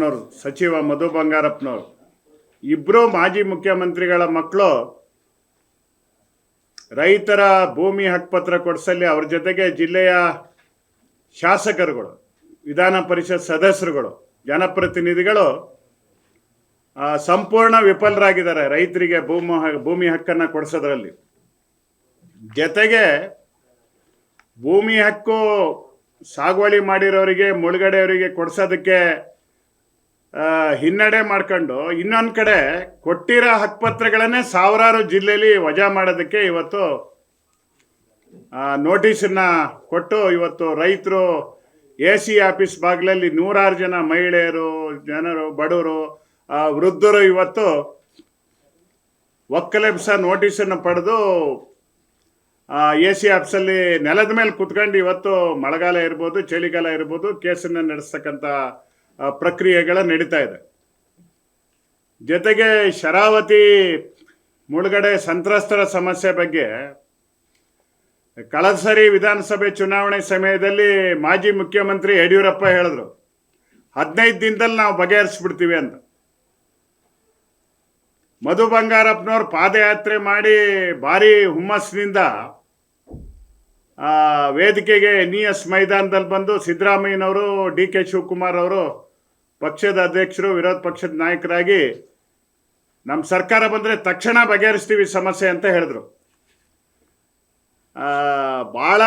ನವರು ಸಚಿವ ಮಧು ಬಂಗಾರಪ್ಪನವರು. ಇಬ್ಬರು ಮಾಜಿ ಮುಖ್ಯಮಂತ್ರಿಗಳ ಮಕ್ಕಳು ರೈತರ ಭೂಮಿ ಹಕ್ಕುಪತ್ರ ಕೊಡಿಸಲ್ಲಿ ಅವ್ರ ಜೊತೆಗೆ ಜಿಲ್ಲೆಯ ಶಾಸಕರುಗಳು, ವಿಧಾನ ಪರಿಷತ್ ಸದಸ್ಯರುಗಳು ಜನಪ್ರತಿನಿಧಿಗಳು ಸಂಪೂರ್ಣ ವಿಫಲರಾಗಿದ್ದಾರೆ ರೈತರಿಗೆ ಭೂಮಿ ಭೂಮಿ ಹಕ್ಕನ್ನು ಕೊಡಿಸೋದ್ರಲ್ಲಿ. ಜೊತೆಗೆ ಭೂಮಿ ಹಕ್ಕು ಸಾಗುವಳಿ ಮಾಡಿರೋರಿಗೆ, ಮುಳುಗಡೆಯವರಿಗೆ ಕೊಡ್ಸೋದಕ್ಕೆ ಹಿನ್ನಡೆ ಮಾಡ್ಕೊಂಡು ಇನ್ನೊಂದು ಕಡೆ ಕೊಟ್ಟಿರೋ ಹಕ್ಕುಪತ್ರಗಳನ್ನೇ ಸಾವಿರಾರು ಜಿಲ್ಲೆಯಲ್ಲಿ ವಜಾ ಮಾಡೋದಕ್ಕೆ ಇವತ್ತು ನೋಟಿಸನ್ನ ಕೊಟ್ಟು ಇವತ್ತು ರೈತರು ಎ ಸಿ ಆಫೀಸ್ ಬಾಗಿಲಲ್ಲಿ ನೂರಾರು ಜನ ಮಹಿಳೆಯರು, ಜನರು, ಬಡವರು ವೃದ್ಧರು ಇವತ್ತು ಒಕ್ಕಲೆಬ್ಸ ನೋಟಿಸನ್ನು ಪಡೆದು ಎ ಸಿ ಆಫೀಸಲ್ಲಿ ನೆಲದ ಮೇಲೆ ಕುತ್ಕೊಂಡು ಇವತ್ತು ಮಳೆಗಾಲ ಇರ್ಬೋದು, ಚಳಿಗಾಲ ಇರ್ಬೋದು, ಕೇಸನ್ನು ನಡೆಸ್ತಕ್ಕಂಥ ಪ್ರಕ್ರಿಯೆಗಳು ನಡೀತಾ ಇದೆ. ಜೊತೆಗೆ ಶರಾವತಿ ಮುಳುಗಡೆ ಸಂತ್ರಸ್ತರ ಸಮಸ್ಯೆ ಬಗ್ಗೆ ಕಳೆದ ಸರಿ ವಿಧಾನಸಭೆ ಚುನಾವಣೆ ಸಮಯದಲ್ಲಿ ಮಾಜಿ ಮುಖ್ಯಮಂತ್ರಿ ಯಡಿಯೂರಪ್ಪ ಹೇಳಿದ್ರು, ಹದಿನೈದು ದಿನದಲ್ಲಿ ನಾವು ಬಗೆಹರಿಸ್ಬಿಡ್ತೀವಿ ಅಂತ. ಮಧು ಬಂಗಾರಪ್ಪನವ್ರು ಪಾದಯಾತ್ರೆ ಮಾಡಿ ಭಾರಿ ಹುಮ್ಮಸ್ಸಿನಿಂದ ವೇದಿಕೆಗೆ ಇ ಎಸ್ ಮೈದಾನದಲ್ಲಿ ಬಂದು ಸಿದ್ದರಾಮಯ್ಯನವರು, ಡಿ ಕೆ ಶಿವಕುಮಾರ್ ಅವರು ಪಕ್ಷದ ಅಧ್ಯಕ್ಷರು, ವಿರೋಧ ಪಕ್ಷದ ನಾಯಕರಾಗಿ ನಮ್ಮ ಸರ್ಕಾರ ಬಂದರೆ ತಕ್ಷಣ ಬಗೆಹರಿಸ್ತೀವಿ ಸಮಸ್ಯೆ ಅಂತ ಹೇಳಿದ್ರು. ಭಾಳ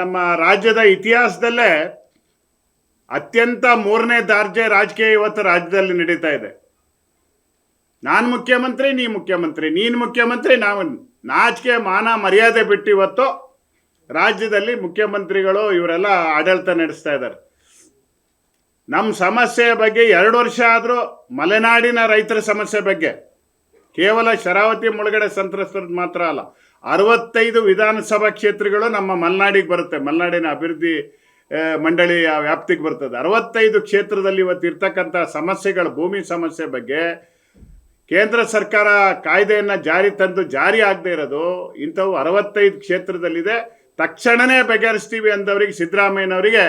ನಮ್ಮ ರಾಜ್ಯದ ಇತಿಹಾಸದಲ್ಲೇ ಅತ್ಯಂತ ಮೂರನೇ ದಾರ್ಜೆ ರಾಜಕೀಯ ಇವತ್ತು ರಾಜ್ಯದಲ್ಲಿ ನಡೀತಾ ಇದೆ. ನಾನು ಮುಖ್ಯಮಂತ್ರಿ, ನೀ ಮುಖ್ಯಮಂತ್ರಿ, ನೀನು ಮುಖ್ಯಮಂತ್ರಿ, ನಾವು ನಾಚಿಕೆ, ಮಾನ, ಮರ್ಯಾದೆ ಬಿಟ್ಟು ಇವತ್ತು ರಾಜ್ಯದಲ್ಲಿ ಮುಖ್ಯಮಂತ್ರಿಗಳು ಇವರೆಲ್ಲ ಆಡಳಿತ ನಡೆಸ್ತಾ ಇದ್ದಾರೆ. ನಮ್ಮ ಸಮಸ್ಯೆಯ ಬಗ್ಗೆ ಎರಡು ವರ್ಷ ಆದರೂ ಮಲೆನಾಡಿನ ರೈತರ ಸಮಸ್ಯೆ ಬಗ್ಗೆ. ಕೇವಲ ಶರಾವತಿ ಮುಳುಗಡೆ ಸಂತ್ರಸ್ತರದ್ದು ಮಾತ್ರ ಅಲ್ಲ, ಅರವತ್ತೈದು ವಿಧಾನಸಭಾ ಕ್ಷೇತ್ರಗಳು ನಮ್ಮ ಮಲೆನಾಡಿಗೆ ಬರುತ್ತೆ. ಮಲೆನಾಡಿನ ಅಭಿವೃದ್ಧಿ ಮಂಡಳಿಯ ವ್ಯಾಪ್ತಿಗೆ ಬರ್ತದೆ. ಅರವತ್ತೈದು ಕ್ಷೇತ್ರದಲ್ಲಿ ಇವತ್ತು ಇರ್ತಕ್ಕಂಥ ಸಮಸ್ಯೆಗಳು, ಭೂಮಿ ಸಮಸ್ಯೆ ಬಗ್ಗೆ ಕೇಂದ್ರ ಸರ್ಕಾರ ಕಾಯ್ದೆಯನ್ನು ಜಾರಿ ತಂದು ಜಾರಿ ಆಗದೆ ಇರೋದು, ಇಂಥವು ಅರವತ್ತೈದು ಕ್ಷೇತ್ರದಲ್ಲಿದೆ. ತಕ್ಷಣವೇ ಬಗೆಹರಿಸ್ತೀವಿ ಅಂದವರಿಗೆ, ಸಿದ್ದರಾಮಯ್ಯನವರಿಗೆ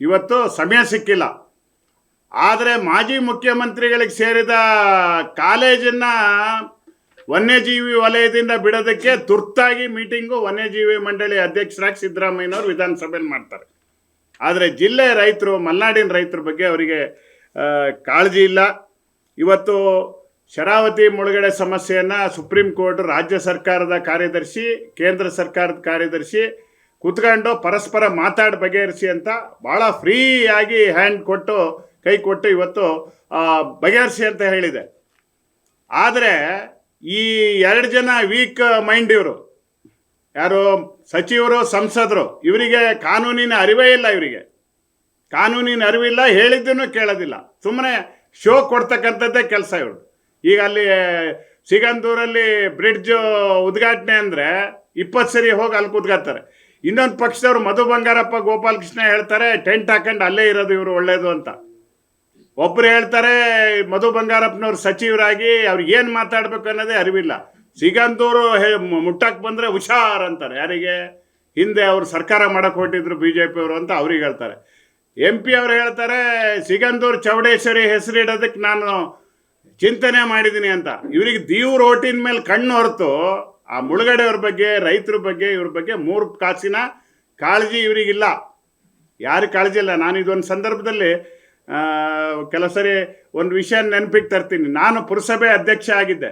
ಇವತ್ತು ಸಮಯ ಸಿಕ್ಕಿಲ್ಲ. ಆದರೆ ಮಾಜಿ ಮುಖ್ಯಮಂತ್ರಿಗಳಿಗೆ ಸೇರಿದ ಕಾಲೇಜನ್ನು ವನ್ಯಜೀವಿ ವಲಯದಿಂದ ಬಿಡೋದಕ್ಕೆ ತುರ್ತಾಗಿ ಮೀಟಿಂಗು ವನ್ಯಜೀವಿ ಮಂಡಳಿ ಅಧ್ಯಕ್ಷರಾಗಿ ಸಿದ್ದರಾಮಯ್ಯನವರು ವಿಧಾನಸಭೆಯಲ್ಲಿ ಮಾಡ್ತಾರೆ. ಆದರೆ ಜಿಲ್ಲೆ ರೈತರು, ಮಲೆನಾಡಿನ ರೈತರ ಬಗ್ಗೆ ಅವರಿಗೆ ಕಾಳಜಿ ಇಲ್ಲ. ಇವತ್ತು ಶರಾವತಿ ಮುಳುಗಡೆ ಸಮಸ್ಯೆಯನ್ನು ಸುಪ್ರೀಂ ಕೋರ್ಟ್ ರಾಜ್ಯ ಸರ್ಕಾರದ ಕಾರ್ಯದರ್ಶಿ, ಕೇಂದ್ರ ಸರ್ಕಾರದ ಕಾರ್ಯದರ್ಶಿ ಕುತ್ಕೊಂಡು ಪರಸ್ಪರ ಮಾತಾಡಿ ಬಗೆಹರಿಸಿ ಅಂತ ಭಾಳ ಫ್ರೀಯಾಗಿ ಹ್ಯಾಂಡ್ ಕೊಟ್ಟು, ಕೈ ಕೊಟ್ಟು ಇವತ್ತು ಬಗೆಹರಿಸಿ ಅಂತ ಹೇಳಿದೆ. ಆದರೆ ಈ ಎರಡು ಜನ ವೀಕ್ ಮೈಂಡ್ ಇವರು. ಯಾರು? ಸಚಿವರು, ಸಂಸದರು. ಇವರಿಗೆ ಕಾನೂನಿನ ಅರಿವೇ ಇಲ್ಲ ಇವರಿಗೆ. ಕಾನೂನಿನ ಅರಿವಿಲ್ಲ, ಹೇಳಿದ್ದನ್ನು ಕೇಳೋದಿಲ್ಲ. ಸುಮ್ಮನೆ ಶೋ ಕೊಡ್ತಕ್ಕಂಥದ್ದೇ ಕೆಲಸ ಇವರು. ಈಗ ಅಲ್ಲಿ ಸಿಗಂದೂರಲ್ಲಿ ಬ್ರಿಡ್ಜ್ ಉದ್ಘಾಟನೆ ಅಂದರೆ ಇಪ್ಪತ್ತು ಸರಿ ಹೋಗಿ ಅಲ್ಲಿ ಕೂತ್ಕೊತಾರೆ ಇನ್ನೊಂದು ಪಕ್ಷದವ್ರು ಮಧು ಬಂಗಾರಪ್ಪ ಗೋಪಾಲಕೃಷ್ಣ ಹೇಳ್ತಾರೆ, ಟೆಂಟ್ ಹಾಕೊಂಡು ಅಲ್ಲೇ ಇರೋದು ಇವರು, ಒಳ್ಳೇದು ಅಂತ. ಒಬ್ಬರು ಹೇಳ್ತಾರೆ, ಮಧು ಬಂಗಾರಪ್ಪನವ್ರು ಸಚಿವರಾಗಿ, ಅವ್ರಿಗೆ ಏನು ಮಾತಾಡ್ಬೇಕು ಅನ್ನೋದೇ ಅರಿವಿಲ್ಲ. ಸಿಗಂದೂರು ಮುಟ್ಟಕ್ಕೆ ಬಂದರೆ ಹುಷಾರ್ ಅಂತಾರೆ. ಯಾರಿಗೆ? ಹಿಂದೆ ಅವರು ಸರ್ಕಾರ ಮಾಡಕ್ಕೆ ಹೊಟ್ಟಿದ್ರು ಬಿ ಜೆ ಪಿಯವರು ಅಂತ ಅವ್ರಿಗೆ ಹೇಳ್ತಾರೆ. ಎಂ ಪಿ ಅವ್ರು ಹೇಳ್ತಾರೆ ಸಿಗಂದೂರು ಚೌಡೇಶ್ವರಿ ಹೆಸರಿಡೋದಕ್ಕೆ ನಾನು ಚಿಂತನೆ ಮಾಡಿದ್ದೀನಿ ಅಂತ. ಇವರಿಗೆ ದೀವ್ರ ಓಟಿನ ಮೇಲೆ ಕಣ್ಣು ಹೊರತು ಆ ಮುಳುಗಡೆಯವ್ರ ಬಗ್ಗೆ, ರೈತರ ಬಗ್ಗೆ, ಇವ್ರ ಬಗ್ಗೆ ಮೂರು ಕಾಸಿನ ಕಾಳಜಿ ಇವರಿಗಿಲ್ಲ. ಯಾರು ಕಾಳಜಿ ಇಲ್ಲ? ನಾನು ಇದೊಂದು ಸಂದರ್ಭದಲ್ಲಿ ಕೆಲವು ಸರಿ ಒಂದು ವಿಷಯ ನೆನಪಿಗೆ ತರ್ತೀನಿ. ನಾನು ಪುರಸಭೆ ಅಧ್ಯಕ್ಷ ಆಗಿದ್ದೆ.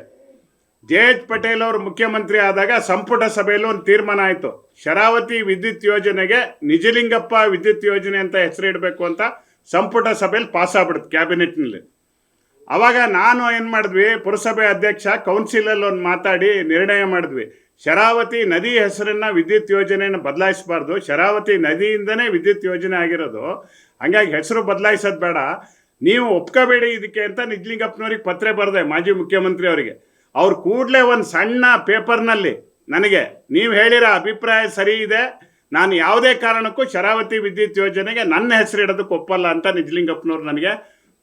ಜೆ ಎಚ್ ಪಟೇಲ್ ಅವರು ಮುಖ್ಯಮಂತ್ರಿ ಆದಾಗ ಸಂಪುಟ ಸಭೆಯಲ್ಲಿ ಒಂದು ತೀರ್ಮಾನ ಆಯಿತು. ಶರಾವತಿ ವಿದ್ಯುತ್ ಯೋಜನೆಗೆ ನಿಜಲಿಂಗಪ್ಪ ವಿದ್ಯುತ್ ಯೋಜನೆ ಅಂತ ಹೆಸರಿಡಬೇಕು ಅಂತ ಸಂಪುಟ ಸಭೆಯಲ್ಲಿ ಪಾಸ್ ಆಗ್ಬಿಡುತ್ತೆ ಕ್ಯಾಬಿನೆಟ್ನಲ್ಲಿ. ಅವಾಗ ನಾನು ಏನು ಮಾಡಿದ್ವಿ, ಪುರಸಭೆ ಅಧ್ಯಕ್ಷ ಕೌನ್ಸಿಲಲ್ಲಿ ಒಂದು ಮಾತಾಡಿ ನಿರ್ಣಯ ಮಾಡಿದ್ವಿ. ಶರಾವತಿ ನದಿ ಹೆಸರನ್ನ ವಿದ್ಯುತ್ ಯೋಜನೆಯನ್ನು ಬದಲಾಯಿಸಬಾರ್ದು. ಶರಾವತಿ ನದಿಯಿಂದನೇ ವಿದ್ಯುತ್ ಯೋಜನೆ ಆಗಿರೋದು. ಹಂಗಾಗಿ ಹೆಸರು ಬದಲಾಯಿಸೋದು ಬೇಡ. ನೀವು ಒಪ್ಕೋಬೇಡಿ ಇದಕ್ಕೆ ಅಂತ ನಿಜ್ಲಿಂಗಪ್ಪನವ್ರಿಗೆ ಪತ್ರ ಬರೆದೆ, ಮಾಜಿ ಮುಖ್ಯಮಂತ್ರಿ ಅವರಿಗೆ. ಅವ್ರು ಕೂಡಲೇ ಒಂದು ಸಣ್ಣ ಪೇಪರ್ನಲ್ಲಿ ನನಗೆ, ನೀವು ಹೇಳಿರೋ ಅಭಿಪ್ರಾಯ ಸರಿ ಇದೆ. ನಾನು ಯಾವುದೇ ಕಾರಣಕ್ಕೂ ಶರಾವತಿ ವಿದ್ಯುತ್ ಯೋಜನೆಗೆ ನನ್ನ ಹೆಸರಿಡೋದಕ್ಕೆ ಒಪ್ಪಲ್ಲ ಅಂತ ನಿಜ್ಲಿಂಗಪ್ಪನವ್ರು ನನಗೆ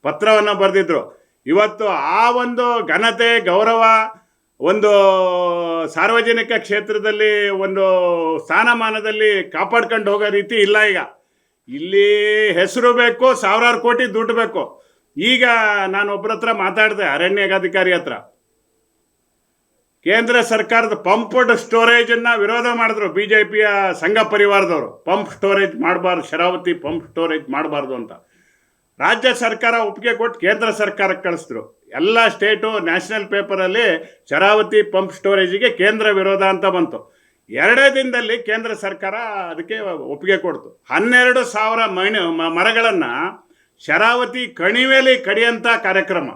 ಪತ್ರವನ್ನು ಬರೆದಿದ್ರು. ಇವತ್ತು ಆ ಒಂದು ಘನತೆ, ಗೌರವ ಒಂದು ಸಾರ್ವಜನಿಕ ಕ್ಷೇತ್ರದಲ್ಲಿ ಒಂದು ಸ್ಥಾನಮಾನದಲ್ಲಿ ಕಾಪಾಡ್ಕೊಂಡು ಹೋಗೋ ರೀತಿ ಇಲ್ಲ ಈಗ. ಇಲ್ಲಿ ಹೆಸರು ಬೇಕು, ಸಾವಿರಾರು ಕೋಟಿ ದುಡ್ಡು ಬೇಕು. ಈಗ ನಾನು ಒಬ್ಬರ ಹತ್ರ ಮಾತಾಡಿದೆ ಅರಣ್ಯಾಧಿಕಾರಿ ಹತ್ರ. ಕೇಂದ್ರ ಸರ್ಕಾರದ ಪಂಪ್ಡ್ ಸ್ಟೋರೇಜ್ ಅನ್ನ ವಿರೋಧ ಮಾಡಿದ್ರು ಬಿಜೆಪಿಯ ಸಂಘ ಪರಿವಾರದವರು. ಪಂಪ್ ಸ್ಟೋರೇಜ್ ಮಾಡಬಾರ್ದು, ಶರಾವತಿ ಪಂಪ್ ಸ್ಟೋರೇಜ್ ಮಾಡಬಾರ್ದು ಅಂತ. ರಾಜ್ಯ ಸರ್ಕಾರ ಒಪ್ಪಿಗೆ ಕೊಟ್ಟು ಕೇಂದ್ರ ಸರ್ಕಾರಕ್ಕೆ ಕಳಿಸಿದ್ರು. ಎಲ್ಲ ಸ್ಟೇಟು ನ್ಯಾಷನಲ್ ಪೇಪರಲ್ಲಿ ಶರಾವತಿ ಪಂಪ್ ಸ್ಟೋರೇಜಿಗೆ ಕೇಂದ್ರ ವಿರೋಧ ಅಂತ ಬಂತು. ಎರಡೇ ದಿನದಲ್ಲಿ ಕೇಂದ್ರ ಸರ್ಕಾರ ಅದಕ್ಕೆ ಒಪ್ಪಿಗೆ ಕೊಡ್ತು. ಹನ್ನೆರಡು ಸಾವಿರ ಮಣಿ ಮರಗಳನ್ನು ಶರಾವತಿ ಕಣಿವೆಲಿ ಕಡಿಯಂಥ ಕಾರ್ಯಕ್ರಮ.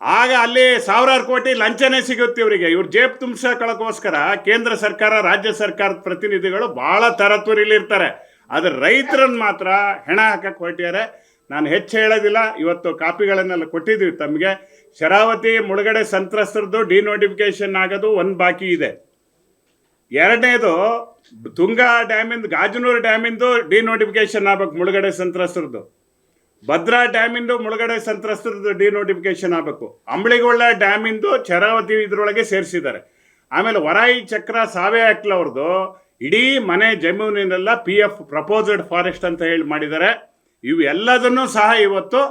ಆಗ ಅಲ್ಲಿ ಸಾವಿರಾರು ಕೋಟಿ ಲಂಚನೇ ಸಿಗುತ್ತೆ ಇವರಿಗೆ. ಇವ್ರು ಜೇಬ್ ತುಂಬಿಸೋಕ್ಕೋಸ್ಕರ ಕೇಂದ್ರ ಸರ್ಕಾರ, ರಾಜ್ಯ ಸರ್ಕಾರದ ಪ್ರತಿನಿಧಿಗಳು ಬಹಳ ತರತುರಿಲಿರ್ತಾರೆ ಆದ್ರೆ ರೈತರನ್ನ ಮಾತ್ರ ಹೆಣ ಹಾಕಕ್ಕೆ ಹೊರಟಿದ್ದಾರೆ. ನಾನು ಹೆಚ್ಚು ಹೇಳೋದಿಲ್ಲ, ಇವತ್ತು ಕಾಪಿಗಳನ್ನೆಲ್ಲ ಕೊಟ್ಟಿದ್ದೀವಿ ತಮಗೆ. ಶರಾವತಿ ಮುಳುಗಡೆ ಸಂತ್ರಸ್ತರದ್ದು ಡಿನೋಟಿಫಿಕೇಶನ್ ಆಗೋದು, ಒಂದು ಬಾಕಿ ಇದೆ. ಎರಡನೇದು, ತುಂಗಾ ಡ್ಯಾಮಿಂದ, ಗಾಜನೂರು ಡ್ಯಾಮಿಂದು ಡಿನೋಟಿಫಿಕೇಶನ್ ಆಗ್ಬೇಕು ಮುಳುಗಡೆ ಸಂತ್ರಸ್ತರದ್ದು. ಭದ್ರಾ ಡ್ಯಾಮಿಂದು ಮುಳುಗಡೆ ಸಂತ್ರಸ್ತರದ್ದು ಡಿನೋಟಿಫಿಕೇಶನ್ ಆಗಬೇಕು. ಅಂಬಳಿಗೊಳ್ಳ ಡ್ಯಾಮಿಂದು ಶರಾವತಿ ಇದರೊಳಗೆ ಸೇರಿಸಿದ್ದಾರೆ. ಆಮೇಲೆ ವರಾಯಿ ಚಕ್ರ ಸಾವೆ ಅಕ್ಲವ್ರದ್ದು ಇಡೀ ಮನೆ ಜಮೀನಿನೆಲ್ಲ ಪಿ ಎಫ್ ಪ್ರಪೋಸ್ಡ್ ಫಾರೆಸ್ಟ್ ಅಂತ ಹೇಳಿ ಮಾಡಿದ್ದಾರೆ. ಇವು ಸಹ ಇವತ್ತು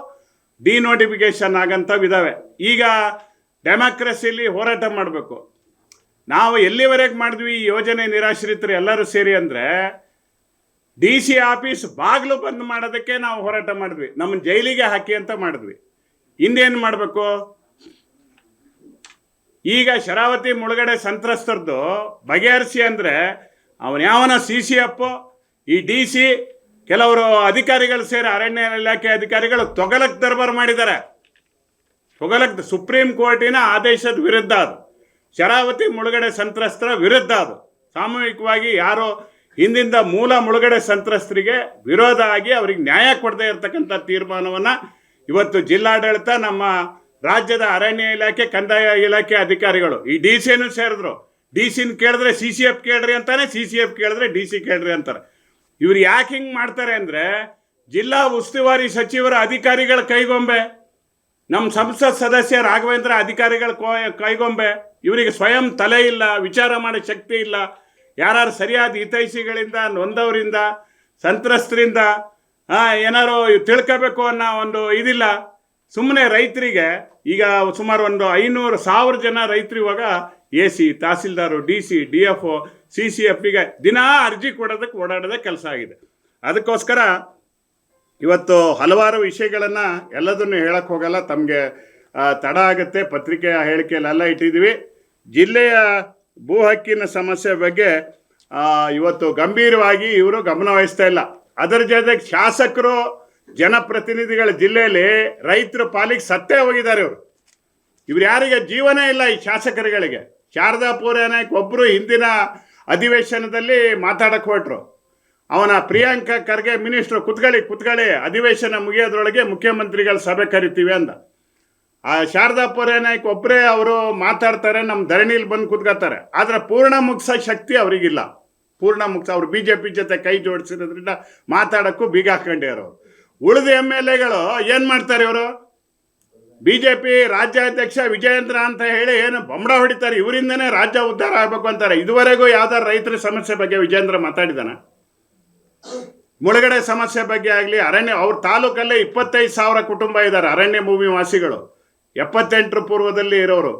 ಡಿನೋಟಿಫಿಕೇಶನ್ ಆಗಂಥವಿದ್ದಾವೆ ಈಗ ಡೆಮಾಕ್ರಸಿಲಿ ಹೋರಾಟ ಮಾಡಬೇಕು. ನಾವು ಎಲ್ಲಿವರೆಗೆ ಮಾಡಿದ್ವಿ ಈ ಯೋಜನೆ ನಿರಾಶ್ರಿತರು ಎಲ್ಲರೂ ಸೇರಿ ಅಂದರೆ ಡಿ ಸಿ ಆಫೀಸ್ ಬಾಗಿಲು ಬಂದ್ ಮಾಡೋದಕ್ಕೆ ನಾವು ಹೋರಾಟ ಮಾಡಿದ್ವಿ. ನಮ್ಮ ಜೈಲಿಗೆ ಹಾಕಿ ಅಂತ ಮಾಡಿದ್ವಿ. ಇನ್ನೇನು ಮಾಡಬೇಕು? ಈಗ ಶರಾವತಿ ಮುಳುಗಡೆ ಸಂತ್ರಸ್ತರದ್ದು ಬಗೆಹರಿಸಿ ಅಂದರೆ ಅವನ ಯಾವನ ಸಿ ಸಿ ಎಫ್ ಈ ಡಿ ಸಿ ಕೆಲವರು ಅಧಿಕಾರಿಗಳು ಸೇರಿ ಅರಣ್ಯ ಇಲಾಖೆ ಅಧಿಕಾರಿಗಳು ತೊಗಲಕ್ ದರ್ಬಾರ್ ಮಾಡಿದ್ದಾರೆ. ತೊಗಲಕ್ ಸುಪ್ರೀಂ ಕೋರ್ಟಿನ ಆದೇಶದ ವಿರುದ್ಧ ಅದು. ಶರಾವತಿ ಮುಳುಗಡೆ ಸಂತ್ರಸ್ತರ ವಿರುದ್ಧ ಅದು. ಸಾಮೂಹಿಕವಾಗಿ ಯಾರೋ ಹಿಂದಿಂದ ಮೂಲ ಮುಳುಗಡೆ ಸಂತ್ರಸ್ತರಿಗೆ ವಿರೋಧ ಆಗಿ ಅವ್ರಿಗೆ ನ್ಯಾಯ ಕೊಡದೇ ಇರತಕ್ಕಂಥ ತೀರ್ಮಾನವನ್ನು ಇವತ್ತು ಜಿಲ್ಲಾಡಳಿತ ನಮ್ಮ ರಾಜ್ಯದ ಅರಣ್ಯ ಇಲಾಖೆ, ಕಂದಾಯ ಇಲಾಖೆ ಅಧಿಕಾರಿಗಳು ಈ ಡಿ ಸಿನೂ ಸೇರಿದ್ರು. ಡಿ ಸಿನ ಕೇಳಿದ್ರೆ ಸಿ ಸಿ ಎಫ್ ಕೇಳ್ರಿ ಅಂತಾನೆ, ಸಿ ಸಿ ಎಫ್ ಕೇಳಿದ್ರೆ ಡಿ ಸಿ ಕೇಳ್ರಿ ಅಂತಾರೆ. ಇವ್ರು ಯಾಕೆ ಹಿಂಗೆ ಮಾಡ್ತಾರೆ ಅಂದರೆ, ಜಿಲ್ಲಾ ಉಸ್ತುವಾರಿ ಸಚಿವರ ಅಧಿಕಾರಿಗಳ ಕೈಗೊಂಬೆ ನಮ್ಮ ಸಂಸತ್ ಸದಸ್ಯ ರಾಘವೇಂದ್ರ ಅಧಿಕಾರಿಗಳ ಕೈಗೊಂಬೆ, ಇವರಿಗೆ ಸ್ವಯಂ ತಲೆ ಇಲ್ಲ, ವಿಚಾರ ಮಾಡೋ ಶಕ್ತಿ ಇಲ್ಲ ಯಾರು ಸರಿಯಾದ ಹಿತೈಷಿಗಳಿಂದ, ನೊಂದವರಿಂದ, ಸಂತ್ರಸ್ತರಿಂದ ಏನಾರು ತಿಳ್ಕೋಬೇಕು ಅನ್ನೋ ಒಂದು ಇದಿಲ್ಲ. ಸುಮ್ಮನೆ ರೈತರಿಗೆ, ಈಗ ಸುಮಾರು ಒಂದು ಐನೂರು ಸಾವಿರ ಜನ ರೈತರು ಇವಾಗ A C tahsildar D C D F O C C ಎಫ್ಗೆ ದಿನಾ ಅರ್ಜಿ ಕೊಡೋದಕ್ಕೆ ಓಡಾಡೋದೇ ಕೆಲಸ ಆಗಿದೆ. ಅದಕ್ಕೋಸ್ಕರ ಇವತ್ತು ಹಲವಾರು ವಿಷಯಗಳನ್ನು ಎಲ್ಲದನ್ನು ಹೇಳಕ್ಕೆ ಹೋಗಲ್ಲ. ತಮಗೆ ತಡ ಆಗುತ್ತೆ. ಪತ್ರಿಕೆಯ ಹೇಳಿಕೆಯಲ್ಲೆಲ್ಲ ಇಟ್ಟಿದ್ದೀವಿ. ಜಿಲ್ಲೆಯ ಭೂ ಹಕ್ಕಿನ ಸಮಸ್ಯೆ ಬಗ್ಗೆ ಇವತ್ತು ಗಂಭೀರವಾಗಿ ಇವರು ಗಮನ ವಹಿಸ್ತಾ ಇಲ್ಲ. ಅದರ ಜೊತೆಗೆ ಶಾಸಕರು, ಜನಪ್ರತಿನಿಧಿಗಳ ಜಿಲ್ಲೆಯಲ್ಲಿ ರೈತರ ಪಾಲಿಗೆ ಸತ್ತೇ ಹೋಗಿದ್ದಾರೆ ಇವರು. ಇವ್ರು ಯಾರಿಗೆ? ಜೀವನೇ ಇಲ್ಲ ಈ ಶಾಸಕರುಗಳಿಗೆ. ಶಾರದಾ ಪೂರ್ಯಾನಾಯ್ಕ ಒಬ್ಬರು ಹಿಂದಿನ ಅಧಿವೇಶನದಲ್ಲಿ ಮಾತಾಡಕ್ಕೆ ಹೊರಟ್ರು. ಅವನ ಪ್ರಿಯಾಂಕ ಖರ್ಗೆ ಮಿನಿಸ್ಟ್ರು, ಕುತ್ಕೊಳ್ಳಿ ಕುತ್ಕೊಳ್ಳಿ, ಅಧಿವೇಶನ ಮುಗಿಯೋದ್ರೊಳಗೆ ಮುಖ್ಯಮಂತ್ರಿಗಳ ಸಭೆ ಕರಿತೀವಿ ಅಂದ. ಆ ಶಾರದಾ ಪೂರ್ಯಾನಾಯ್ಕ ಒಬ್ಬರೇ ಅವರು ಮಾತಾಡ್ತಾರೆ ನಮ್ಮ ಧರಣಿಲಿ ಬಂದು ಕುತ್ಕೋತಾರೆ ಆದರೆ ಪೂರ್ಣ ಮುಗಿಸೋ ಶಕ್ತಿ ಅವರಿಗಿಲ್ಲ. ಪೂರ್ಣ ಮುಗಿಸ, ಅವ್ರು ಬಿ ಜೆ ಪಿ ಜೊತೆ ಕೈ ಜೋಡಿಸಿರೋದ್ರಿಂದ ಮಾತಾಡೋಕ್ಕೂ ಬೀಗ ಅವರು ಉಳಿದ ಎಂ ಎಲ್ ಎಗಳು ಏನು ಮಾಡ್ತಾರೆ ಇವರು? ಬಿ ಜೆ ಪಿ ರಾಜ್ಯಾಧ್ಯಕ್ಷ ವಿಜಯೇಂದ್ರ ಅಂತ ಹೇಳಿ ಏನು ಬೊಂಬಡ ಹೊಡಿತಾರೆ, ಇವರಿಂದನೇ ರಾಜ್ಯ ಉದ್ಧಾರ ಆಗಬೇಕು ಅಂತಾರೆ. ಇದುವರೆಗೂ ಯಾವ್ದಾರು ರೈತರ ಸಮಸ್ಯೆ ಬಗ್ಗೆ ವಿಜಯೇಂದ್ರ ಮಾತಾಡಿದಾನ? ಮುಳುಗಡೆ ಸಮಸ್ಯೆ ಬಗ್ಗೆ ಆಗಲಿ, ಅರಣ್ಯ, ಅವ್ರ ತಾಲೂಕಲ್ಲೇ ಇಪ್ಪತ್ತೈದು ಸಾವಿರ ಕುಟುಂಬ ಇದ್ದಾರೆ, ಅರಣ್ಯ ಭೂಮಿ ವಾಸಿಗಳು. ಎಪ್ಪತ್ತೆಂಟರ ಪೂರ್ವದಲ್ಲಿ ಇರೋರು.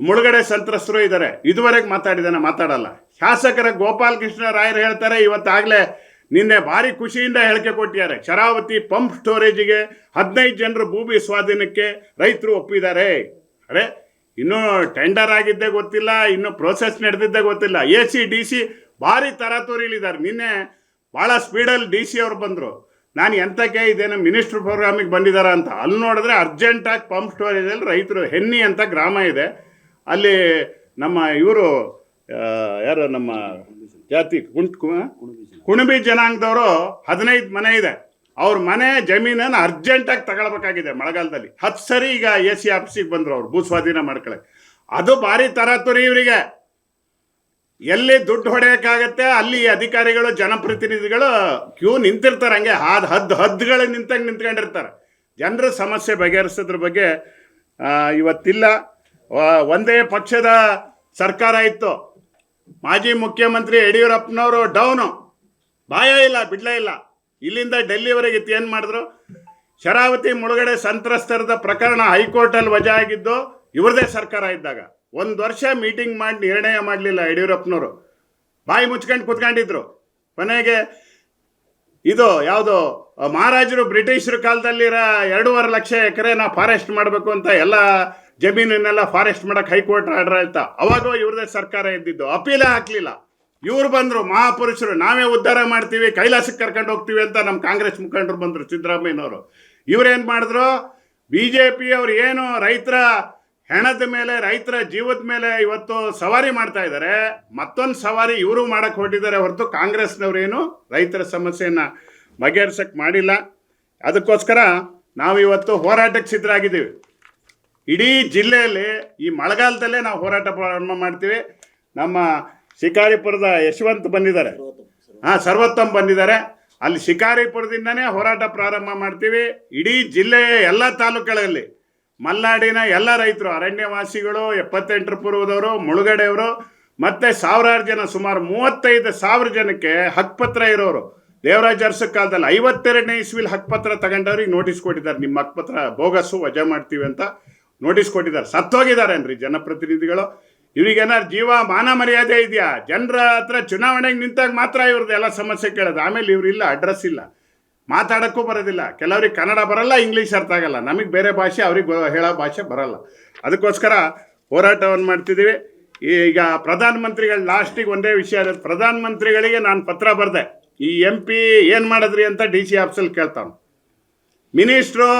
ಮುಳುಗಡೆ ಸಂತ್ರಸ್ತರು ಇದ್ದಾರೆ. ಇದುವರೆಗೆ ಮಾತಾಡಿದಾನೆ? ಮಾತಾಡಲ್ಲ. ಶಾಸಕರ ಗೋಪಾಲಕೃಷ್ಣ ರಾಯರು ಹೇಳ್ತಾರೆ, ಇವತ್ತಾಗಲೇ ನಿನ್ನೆ ಭಾರಿ ಖುಷಿಯಿಂದ ಹೇಳಿಕೆ ಕೊಟ್ಟಿದ್ದಾರೆ. ಶರಾವತಿ ಪಂಪ್ ಸ್ಟೋರೇಜಿಗೆ ಹದಿನೈದು ಜನರು ಭೂಮಿ ಸ್ವಾಧೀನಕ್ಕೆ ರೈತರು ಒಪ್ಪಿದ್ದಾರೆ. ಅರೆ, ಇನ್ನೂ ಟೆಂಡರ್ ಆಗಿದ್ದೇ ಗೊತ್ತಿಲ್ಲ, ಇನ್ನೂ ಪ್ರೋಸೆಸ್ ನಡೆದಿದ್ದೇ ಗೊತ್ತಿಲ್ಲ. ಎ ಸಿ, ಡಿ ಸಿ ಭಾರಿ ತರಾತುರಿಲಿದ್ದಾರೆ ನಿನ್ನೆ ಭಾಳ ಸ್ಪೀಡಲ್ಲಿ ಡಿ ಸಿ ಅವರು ಬಂದರು. ನಾನು ಎಂಥಕ್ಕೆ ಇದೇನು ಮಿನಿಸ್ಟ್ರ್ ಪ್ರೋಗ್ರಾಮಿಗೆ ಬಂದಿದ್ದಾರೆ ಅಂತ. ಅಲ್ಲಿ ನೋಡಿದ್ರೆ ಅರ್ಜೆಂಟಾಗಿ ಪಂಪ್ ಸ್ಟೋರೇಜಲ್ಲಿ ರೈತರು ಹೆನ್ನಿ ಅಂತ ಗ್ರಾಮ ಇದೆ. ಅಲ್ಲಿ ನಮ್ಮ ಇವರು ಯಾರು ನಮ್ಮ ಜಾತಿ ಕುಂಟ್ ಕುಣಬಿ ಜನಾಂಗದವರು ಹದಿನೈದು ಮನೆ ಇದೆ. ಅವ್ರ ಮನೆ ಜಮೀನನ್ನು ಅರ್ಜೆಂಟಾಗಿ ತಗೊಳ್ಬೇಕಾಗಿದೆ ಮಳೆಗಾಲದಲ್ಲಿ. ಹತ್ತು ಸರಿ ಈಗ ಎ ಸಿ ಆಫೀಸಿಗೆ ಬಂದರು ಅವ್ರು ಭೂ ಸ್ವಾಧೀನ ಮಾಡ್ಕೊಳಕ್ಕೆ ಅದು ಭಾರಿ ತರಾತುರಿ ಇವರಿಗೆ. ಎಲ್ಲಿ ದುಡ್ಡು ಹೊಡೆಯೋಕ್ಕಾಗತ್ತೆ, ಅಲ್ಲಿ ಅಧಿಕಾರಿಗಳು, ಜನಪ್ರತಿನಿಧಿಗಳು ಕ್ಯೂ ನಿಂತಿರ್ತಾರೆ ಹಂಗೆ. ಹಾದ್ ಹದ್ದು ಹದ್ದುಗಳು ನಿಂತಂಗೆ ನಿಂತ್ಕೊಂಡಿರ್ತಾರೆ. ಜನರ ಸಮಸ್ಯೆ ಬಗೆಹರಿಸೋದ್ರ ಬಗ್ಗೆ ಇವತ್ತಿಲ್ಲ. ಒಂದೇ ಪಕ್ಷದ ಸರ್ಕಾರ ಇತ್ತು. ಮಾಜಿ ಮುಖ್ಯಮಂತ್ರಿ ಯಡಿಯೂರಪ್ಪನವರು ಡೌನು ಬಾಯ ಇಲ್ಲ, ಬಿಡ್ಲೇ ಇಲ್ಲ. ಇಲ್ಲಿಂದ ಡೆಲ್ಲಿವರೆಗೆ ಇತ್ತು. ಏನು ಮಾಡಿದ್ರು? ಶರಾವತಿ ಮುಳುಗಡೆ ಸಂತ್ರಸ್ತರದ ಪ್ರಕರಣ ಹೈಕೋರ್ಟಲ್ಲಿ ವಜಾ ಆಗಿದ್ದು ಇವ್ರದೇ ಸರ್ಕಾರ ಇದ್ದಾಗ. ಒಂದು ವರ್ಷ ಮೀಟಿಂಗ್ ಮಾಡಿ ನಿರ್ಣಯ ಮಾಡಲಿಲ್ಲ ಯಡಿಯೂರಪ್ಪನವರು. ಬಾಯಿ ಮುಚ್ಕೊಂಡು ಕುತ್ಕೊಂಡಿದ್ರು. ಕೊನೆಗೆ ಇದು ಯಾವುದು, ಮಹಾರಾಜರು ಬ್ರಿಟಿಷರ ಕಾಲದಲ್ಲಿರೋ ಎರಡೂವರೆ ಲಕ್ಷ ಎಕರೆನ ಫಾರೆಸ್ಟ್ ಮಾಡಬೇಕು ಅಂತ ಎಲ್ಲ ಜಮೀನನ್ನೆಲ್ಲ ಫಾರೆಸ್ಟ್ ಮಾಡಕ್ಕೆ ಹೈಕೋರ್ಟ್ ಆರ್ಡರ್ ಆಯ್ತಾ? ಅವಾಗ ಇವ್ರದೇ ಸರ್ಕಾರ ಇದ್ದಿದ್ದು. ಅಪೀಲೇ ಹಾಕ್ಲಿಲ್ಲ. ಇವ್ರು ಬಂದರು, ಮಹಾಪುರುಷರು, ನಾವೇ ಉದ್ಧಾರ ಮಾಡ್ತೀವಿ, ಕೈಲಾಸಕ್ಕೆ ಕರ್ಕೊಂಡು ಹೋಗ್ತೀವಿ ಅಂತ ನಮ್ಮ ಕಾಂಗ್ರೆಸ್ ಮುಖಂಡರು ಬಂದರು ಸಿದ್ದರಾಮಯ್ಯನವರು. ಇವರೇನು ಮಾಡಿದ್ರು? ಬಿ ಜೆ ಪಿಯವ್ರು ಏನು ರೈತರ ಹೆಣದ ಮೇಲೆ, ರೈತರ ಜೀವದ ಮೇಲೆ ಇವತ್ತು ಸವಾರಿ ಮಾಡ್ತಾ ಇದ್ದಾರೆ ಮತ್ತೊಂದು ಸವಾರಿ ಇವರು ಮಾಡಕ್ಕೆ ಹೊರಟಿದ್ದಾರೆ ಹೊರತು ಕಾಂಗ್ರೆಸ್ನವ್ರೇನು ರೈತರ ಸಮಸ್ಯೆಯನ್ನು ಬಗೆಹರಿಸಕ್ಕೆ ಮಾಡಿಲ್ಲ. ಅದಕ್ಕೋಸ್ಕರ ನಾವು ಇವತ್ತು ಹೋರಾಟಕ್ಕೆ ಸಿದ್ಧರಾಗಿದ್ದೀವಿ. ಇಡೀ ಜಿಲ್ಲೆಯಲ್ಲಿ ಈ ಮಳೆಗಾಲದಲ್ಲೇ ನಾವು ಹೋರಾಟ ಪ್ರಾರಂಭ ಮಾಡ್ತೀವಿ. ನಮ್ಮ ಶಿಕಾರಿಪುರದ ಯಶವಂತ್ ಬಂದಿದ್ದಾರೆ. ಹಾಂ, ಸರ್ವೋತ್ತಮ್ ಬಂದಿದ್ದಾರೆ. ಅಲ್ಲಿ ಶಿಕಾರಿಪುರದಿಂದನೇ ಹೋರಾಟ ಪ್ರಾರಂಭ ಮಾಡ್ತೀವಿ. ಇಡೀ ಜಿಲ್ಲೆಯ ಎಲ್ಲ ತಾಲೂಕುಗಳಲ್ಲಿ, ಮಲ್ನಾಡಿನ ಎಲ್ಲ ರೈತರು, ಅರಣ್ಯವಾಸಿಗಳು, ಎಪ್ಪತ್ತೆಂಟರ ಪೂರ್ವದವರು, ಮುಳುಗಡೆಯವರು, ಮತ್ತೆ ಸಾವಿರಾರು ಜನ, ಸುಮಾರು ಮೂವತ್ತೈದು ಸಾವಿರ ಜನಕ್ಕೆ ಹಕ್ಪತ್ರ ಇರೋರು. ದೇವರಾಜ ಅರಸ ಕಾಲದಲ್ಲಿ ಐವತ್ತೆರಡನೇ ಇಸ್ವಿಲಿ ಹಕ್ಪತ್ರ ತಗೊಂಡವ್ರಿಗೆ ನೋಟಿಸ್ ಕೊಟ್ಟಿದ್ದಾರೆ. ನಿಮ್ಮ ಹಕ್ಪತ್ರ ಬೋಗಸ್ಸು ವಜಾ ಮಾಡ್ತೀವಿ ಅಂತ. ನೋಟಿಸ್ ಕೊಟ್ಟಿದ್ದಾರೆ. ಸತ್ತೋಗಿದ್ದಾರೇನ್ರಿ ಜನಪ್ರತಿನಿಧಿಗಳು. ಇವ್ರಿಗೇನಾರು ಜೀವ ಮಾನ ಮರ್ಯಾದೆ ಇದೆಯಾ? ಜನರ ಹತ್ರ ಚುನಾವಣೆಗೆ ನಿಂತಾಗ ಮಾತ್ರ ಇವ್ರದ್ದು ಎಲ್ಲ ಸಮಸ್ಯೆ ಕೇಳೋದು. ಆಮೇಲೆ ಇವರಿಲ್ಲ ಅಡ್ರೆಸ್ ಇಲ್ಲ. ಮಾತಾಡೋಕ್ಕೂ ಬರೋದಿಲ್ಲ. ಕೆಲವ್ರಿಗೆ ಕನ್ನಡ ಬರಲ್ಲ ಇಂಗ್ಲೀಷ್ ಅರ್ಥ ಆಗಲ್ಲ. ನಮಗೆ ಬೇರೆ ಭಾಷೆ, ಅವ್ರಿಗೆ ಹೇಳೋ ಭಾಷೆ ಬರಲ್ಲ. ಅದಕ್ಕೋಸ್ಕರ ಹೋರಾಟವನ್ನು ಮಾಡ್ತಿದ್ದೀವಿ. ಈಗ ಪ್ರಧಾನಮಂತ್ರಿಗಳು ಲಾಸ್ಟಿಗೆ ಒಂದೇ ವಿಷಯ ಪ್ರಧಾನ ಪ್ರಧಾನಮಂತ್ರಿಗಳಿಗೆ ನಾನು ಪತ್ರ ಬರೆದೆ. ಈ ಎಂ ಪಿ ಏನು ಮಾಡಿದ್ರಿ ಅಂತ ಡಿ ಸಿ ಆಫೀಸಲ್ಲಿ ಕೇಳ್ತಾನೆ ಮಿನಿಸ್ಟ್ರು,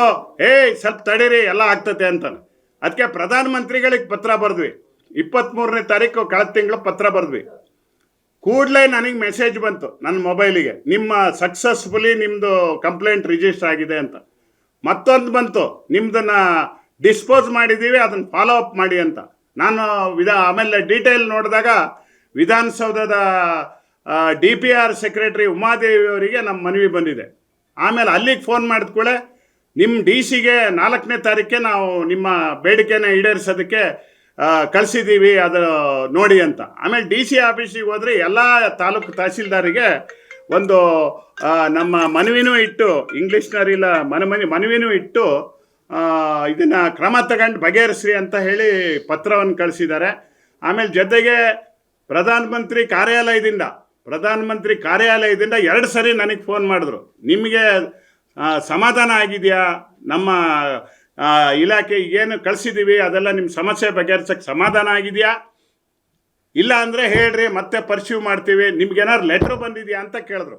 ಏಯ್, ಸ್ವಲ್ಪ ತಡೀರಿ, ಎಲ್ಲ ಆಗ್ತತೆ ಅಂತಾನೆ. ಅದಕ್ಕೆ ಪ್ರಧಾನಮಂತ್ರಿಗಳಿಗೆ ಪತ್ರ ಬರೆದ್ವಿ. ಇಪ್ಪತ್ತ್ಮೂರನೇ ತಾರೀಕು ಕಳೆದ ತಿಂಗಳು ಪತ್ರ ಬರೆದ್ವಿ. ಕೂಡಲೇ ನನಗೆ ಮೆಸೇಜ್ ಬಂತು ನನ್ನ ಮೊಬೈಲಿಗೆ ನಿಮ್ಮ ಸಕ್ಸಸ್ಫುಲಿ ನಿಮ್ಮದು ಕಂಪ್ಲೇಂಟ್ ರಿಜಿಸ್ಟರ್ ಆಗಿದೆ ಅಂತ. ಮತ್ತೊಂದು ಬಂತು ನಿಮ್ಮದನ್ನು ಡಿಸ್ಪೋಸ್ ಮಾಡಿದ್ದೀವಿ ಅದನ್ನು ಫಾಲೋ ಅಪ್ ಮಾಡಿ ಅಂತ. ನಾನು ವಿಧಾ, ಆಮೇಲೆ ಡೀಟೇಲ್ ನೋಡಿದಾಗ ವಿಧಾನಸೌಧದ D P R secretary Umadevi ಅವರಿಗೆ ನಮ್ಮ ಮನವಿ ಬಂದಿದೆ. ಆಮೇಲೆ ಅಲ್ಲಿಗೆ ಫೋನ್ ಮಾಡಿದ ಕೂಡಲೇ ನಿಮ್ಮ ಡಿ ಸಿಗೆ ನಾಲ್ಕನೇ ತಾರೀಕೆ ನಾವು ನಿಮ್ಮ ಬೇಡಿಕೆನ ಈಡೇರಿಸೋದಕ್ಕೆ ಕಳಿಸಿದ್ದೀವಿ ಅದು ನೋಡಿ ಅಂತ. ಆಮೇಲೆ ಡಿ ಸಿ ಆಫೀಸಿಗೆ ಹೋದರೆ ಎಲ್ಲ ತಾಲೂಕು ತಹಸೀಲ್ದಾರಿಗೆ ಒಂದು ನಮ್ಮ ಮನವಿನೂ ಇಟ್ಟು ಇಂಗ್ಲೀಷ್ನರಿಲ್ಲ ಮನ, ಮನಿ, ಮನವಿನೂ ಇಟ್ಟು ಇದನ್ನು ಕ್ರಮ ತಗೊಂಡು ಬಗೆಹರಿಸ್ರಿ ಅಂತ ಹೇಳಿ ಪತ್ರವನ್ನು ಕಳಿಸಿದ್ದಾರೆ. ಆಮೇಲೆ ಜೊತೆಗೆ ಪ್ರಧಾನಮಂತ್ರಿ ಕಾರ್ಯಾಲಯದಿಂದ ಪ್ರಧಾನಮಂತ್ರಿ ಕಾರ್ಯಾಲಯದಿಂದ ಎರಡು ಸರಿ ನನಗೆ ಫೋನ್ ಮಾಡಿದ್ರು. ನಿಮಗೆ ಸಮಾಧಾನ ಆಗಿದೆಯಾ? ನಮ್ಮ ಇಲಾಖೆ ಏನು ಕಳಿಸಿದ್ದೀವಿ ಅದೆಲ್ಲ ನಿಮ್ಮ ಸಮಸ್ಯೆ ಬಗೆಹರಿಸಕ್ಕೆ ಸಮಾಧಾನ ಆಗಿದೆಯಾ? ಇಲ್ಲ ಅಂದರೆ ಹೇಳ್ರಿ, ಮತ್ತೆ ಪರ್ಸ್ಯೂ ಮಾಡ್ತೀವಿ. ನಿಮ್ಗೇನಾದ್ರು ಲೆಟ್ರ್ ಬಂದಿದೆಯಾ ಅಂತ ಕೇಳಿದ್ರು.